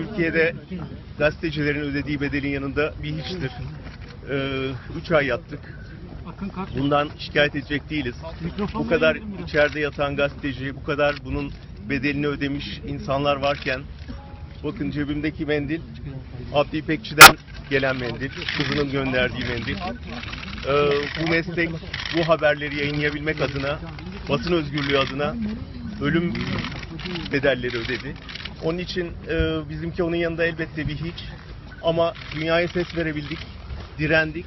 Türkiye'de gazetecilerin ödediği bedelin yanında bir hiçtir. Ee, üç ay yattık. Bundan şikayet edecek değiliz. Bu kadar içeride yatan gazeteci, bu kadar bunun bedelini ödemiş insanlar varken bakın cebimdeki mendil Abdi İpekçi'den gelen mendil, kızının gönderdiği mendil. Ee, bu meslek bu haberleri yayınlayabilmek adına, basın özgürlüğü adına ölüm bedelleri ödedi. Onun için e, bizimki onun yanında elbette bir hiç. Ama dünyaya ses verebildik, direndik.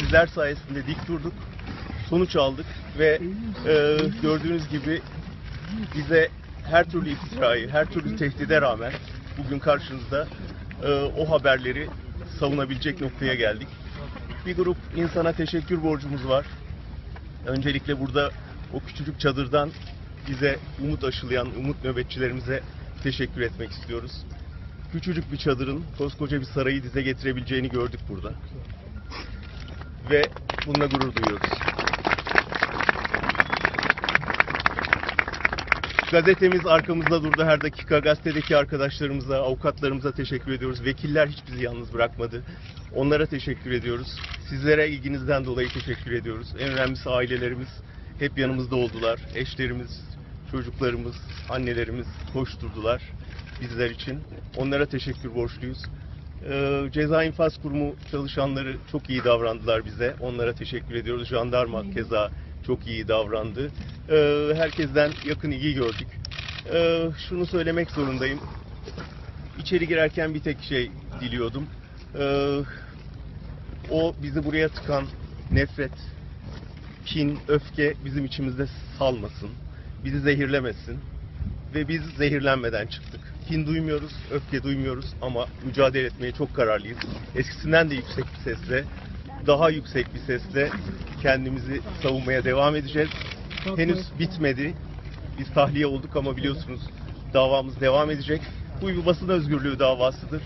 Sizler sayesinde dik durduk, sonuç aldık ve e, gördüğünüz gibi bize her türlü iftirayı, her türlü tehdide rağmen bugün karşınızda e, o haberleri savunabilecek noktaya geldik. Bir grup insana teşekkür borcumuz var. Öncelikle burada o küçücük çadırdan bize umut aşılayan umut nöbetçilerimize teşekkür etmek istiyoruz. Küçücük bir çadırın koskoca bir sarayı dize getirebileceğini gördük burada. Ve bununla gurur duyuyoruz. Gazetemiz arkamızda durdu her dakika. Gazetedeki arkadaşlarımıza, avukatlarımıza teşekkür ediyoruz. Vekiller hiç bizi yalnız bırakmadı. Onlara teşekkür ediyoruz. Sizlere ilginizden dolayı teşekkür ediyoruz. En önemlisi ailelerimiz hep yanımızda oldular. Eşlerimiz, çocuklarımız, annelerimiz koşturdular bizler için. Onlara teşekkür borçluyuz. Ee, Ceza İnfaz Kurumu çalışanları çok iyi davrandılar bize. Onlara teşekkür ediyoruz. Jandarma keza çok iyi davrandı. Ee, herkesten yakın ilgi gördük. Ee, şunu söylemek zorundayım. İçeri girerken bir tek şey diliyordum. Ee, o bizi buraya tıkan nefret, kin, öfke bizim içimizde salmasın. Bizi zehirlemesin. Ve biz zehirlenmeden çıktık. Kin duymuyoruz, öfke duymuyoruz ama mücadele etmeye çok kararlıyız. Eskisinden de yüksek bir sesle, daha yüksek bir sesle kendimizi savunmaya devam edeceğiz. Henüz bitmedi. Biz tahliye olduk ama biliyorsunuz davamız devam edecek. Bu bir basın özgürlüğü davasıdır.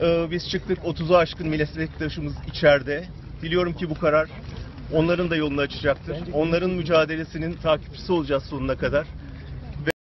Ee, biz çıktık 30'u aşkın milletvekiltaşımız içeride. Biliyorum ki bu karar onların da yolunu açacaktır. Onların mücadelesinin takipçisi olacağız sonuna kadar.